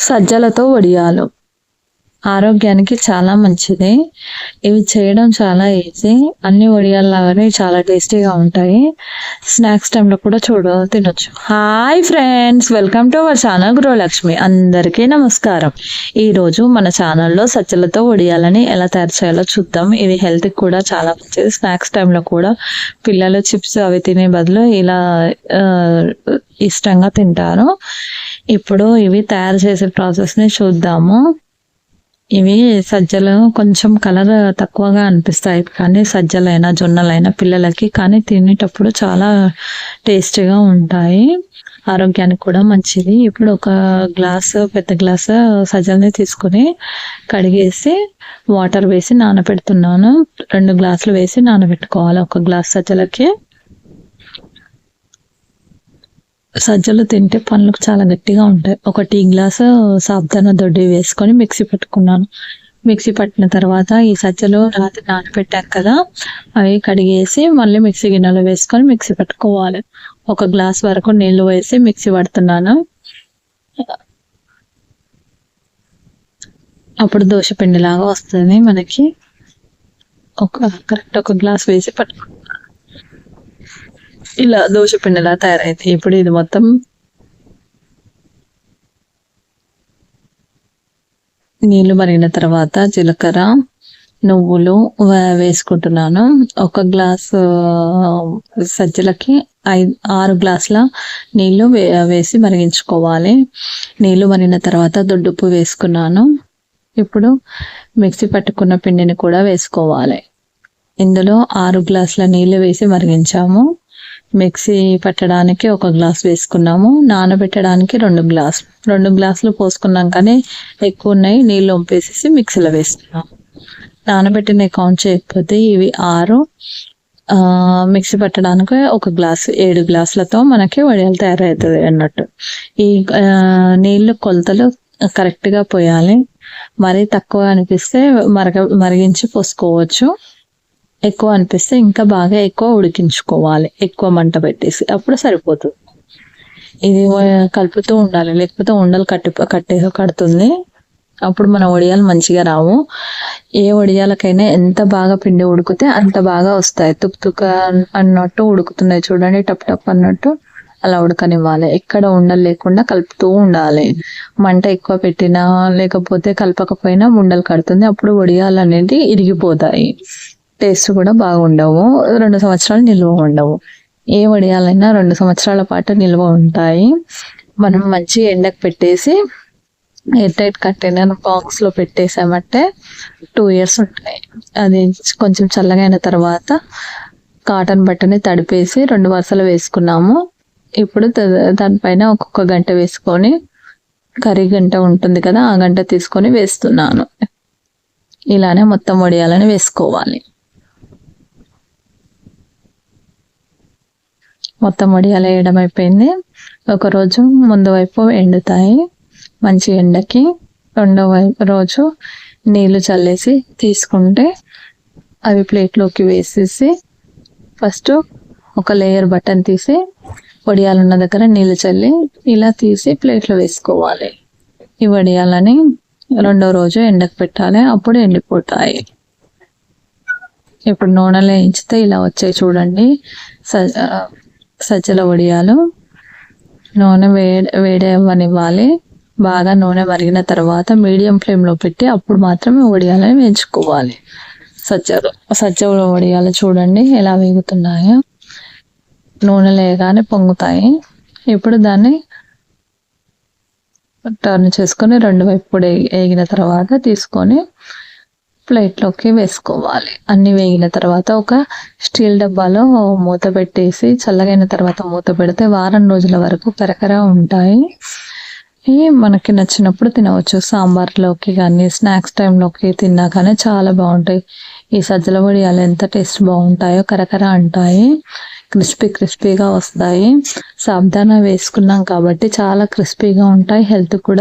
సజ్జలతో వడియాలు. ఆరోగ్యానికి చాలా మంచిది. ఇవి చేయడం చాలా ఈజీ అన్ని వడియాల్లాగానే చాలా టేస్టీగా ఉంటాయి. స్నాక్స్ టైంలో కూడా చూడ తినొచ్చు. Hi friends! Welcome to our channel Gruhalakshmi. అందరికీ నమస్కారం. ఈరోజు మన ఛానల్లో సజ్జలతో వడియాలని ఎలా తయారు చేయాలో చూద్దాం. ఇవి హెల్త్కి కూడా చాలా మంచిది. స్నాక్స్ టైంలో కూడా పిల్లలు చిప్స్ అవి తినే బదులు ఇలా ఇష్టంగా తింటారు. ఇప్పుడు ఇవి తయారు చేసే ప్రాసెస్ని చూద్దాము. ఇవి సజ్జలు కొంచెం కలర్ తక్కువగా అనిపిస్తాయి కానీ సజ్జలైనా జొన్నలైనా పిల్లలకి కానీ తినేటప్పుడు చాలా టేస్టీగా ఉంటాయి. ఆరోగ్యానికి కూడా మంచిది. ఇప్పుడు ఒక గ్లాస్ పెద్ద గ్లాస్ సజ్జల్ని తీసుకొని కడిగేసి వాటర్ వేసి నానబెడుతున్నాను. రెండు గ్లాసులు వేసి నానబెట్టుకోవాలి ఒక గ్లాస్ సజ్జలకి. సజ్జలు తింటే పండ్లకు చాలా గట్టిగా ఉంటాయి. ఒక టీ గ్లాసు సాబ్దాన దొడ్డి వేసుకొని మిక్సీ పెట్టుకున్నాను. మిక్సీ పట్టిన తర్వాత ఈ సజ్జలు రాత్రి నానబెట్టాను కదా అవి కడిగేసి మళ్ళీ మిక్సీ గిన్నెలో వేసుకొని మిక్సీ పెట్టుకోవాలి. ఒక గ్లాస్ వరకు నీళ్ళు వేసి మిక్సీ పడుతున్నాను. అప్పుడు దోశ పిండిలాగా వస్తుంది మనకి. ఒక కరెక్ట్ ఒక గ్లాస్ వేసి పట్టుకో ఇలా దోశ పిండిలా తయారైంది ఇప్పుడు ఇది మొత్తం నీళ్ళు మరిగిన తర్వాత జీలకర్ర నువ్వులు వేసుకుంటున్నాను. ఒక గ్లాసు సజ్జలకి ఐదు ఆరు గ్లాసుల నీళ్ళు వేసి మరిగించుకోవాలి. నీళ్ళు మరిగిన తర్వాత దొడ్డుప్పు వేసుకున్నాను. ఇప్పుడు మిక్సీ పట్టుకున్న పిండిని కూడా వేసుకోవాలి. ఇందులో ఆరు గ్లాసుల నీళ్ళు వేసి మరిగించాము. మిక్సీ పెట్టడానికి ఒక గ్లాస్ వేసుకున్నాము. నానబెట్టడానికి రెండు గ్లాసులు రెండు గ్లాసులు పోసుకున్నాం కానీ ఎక్కువ ఉన్నాయి. నీళ్ళు వంపేసేసి మిక్సీలో వేసుకున్నాం నానబెట్టిన కౌంట్ చేయకపోతే ఇవి ఆరు. మిక్సీ పెట్టడానికి ఒక గ్లాసు ఏడు గ్లాసులతో మనకి వడియాలు తయారవుతుంది అన్నట్టు. ఈ నీళ్ళు కొలతలు కరెక్ట్గా పోయాలి. మరీ తక్కువ అనిపిస్తే మరగ మరిగించి పోసుకోవచ్చు. ఎక్కువ అనిపిస్తే ఇంకా బాగా ఎక్కువ ఉడికించుకోవాలి. ఎక్కువ మంట పెట్టేసి. అప్పుడు సరిపోతుంది. ఇది కలుపుతూ ఉండాలి. లేకపోతే ఉండలు కట్టి కట్టే కడుతుంది. అప్పుడు మన వడియాలు మంచిగా రావు. ఏ వడియాలకైనా ఎంత బాగా పిండి ఉడికితే అంత బాగా వస్తాయి. తుక్ తుక్ అన్నట్టు ఉడుకుతున్నాయి చూడండి. టప్ టప్ అన్నట్టు అలా ఉడకనివ్వాలి. ఎక్కడ ఉండలు లేకుండా కలుపుతూ ఉండాలి. మంట ఎక్కువ పెట్టినా లేకపోతే కలపకపోయినా ఉండలు కడుతుంది. అప్పుడు వడియాలు అనేది ఇరిగిపోతాయి. టేస్ట్ కూడా బాగుండవు. రెండు సంవత్సరాలు నిల్వ ఉండవు. ఏ వడియాలైనా రెండు సంవత్సరాల పాటు నిల్వ ఉంటాయి. మనం మంచి ఎండకు పెట్టేసి ఎయిర్ టైట్ కంటైనర్ బాక్స్లో పెట్టేసామంటే టూ ఇయర్స్ ఉంటాయి. అది కొంచెం చల్లగా అయిన తర్వాత కాటన్ బట్టని తడిపేసి రెండు వరుసలు వేసుకున్నాము. ఇప్పుడు దానిపైన ఒక్కొక్క గంట వేసుకొని కర్రీ గంట ఉంటుంది కదా ఆ గంట తీసుకొని వేస్తున్నాను. ఇలానే మొత్తం వడియాలని వేసుకోవాలి. మొత్తం వడియాలు వేయడం అయిపోయింది ఒకరోజు ముందు వైపు ఎండుతాయి. మంచి ఎండకి రెండో వైపు రోజు నీళ్ళు చల్లేసి తీసుకుంటే అవి ప్లేట్లోకి వేసేసి ఫస్ట్ ఒక లేయర్ బటన్ తీసి వడియాలు ఉన్న దగ్గర నీళ్ళు చల్లి ఇలా తీసి ప్లేట్లో వేసుకోవాలి. ఈ వడియాలని రెండో రోజు ఎండకు పెట్టాలి. అప్పుడు ఎండిపోతాయి. ఇప్పుడు నూనెలో వేయించితే ఇలా వచ్చాయి చూడండి. సజ్జల వడియాలు నూనె వేడి వేడవనివ్వాలి బాగా నూనె మరిగిన తర్వాత మీడియం ఫ్లేమ్లో పెట్టి అప్పుడు మాత్రమే వడియాలని వేయించుకోవాలి. సజ్జలు సజ్జ వడియాలు చూడండి ఎలా వేగుతున్నాయో. నూనె లేగానే పొంగుతాయి. ఇప్పుడు దాన్ని టర్న్ చేసుకొని రెండు వైపు కూడా వేగిన తర్వాత తీసుకొని ప్లేట్లోకి వేసుకోవాలి. అన్ని వేగిన తర్వాత ఒక స్టీల్ డబ్బాలో మూత పెట్టేసి చల్లగైన తర్వాత మూత పెడితే వారం రోజుల వరకు కరకర ఉంటాయి. మనకి నచ్చినప్పుడు తినవచ్చు. సాంబార్లోకి కానీ స్నాక్స్ టైంలోకి తిన్నా కానీ చాలా బాగుంటాయి. ఈ సజ్జల వడియాలు ఎంత టేస్ట్ బాగుంటాయో కరకర అంటాయి. క్రిస్పీ క్రిస్పీగా వస్తాయి. సాబ్దానా వేసుకున్నాం కాబట్టి చాలా క్రిస్పీగా ఉంటాయి. హెల్త్ కూడా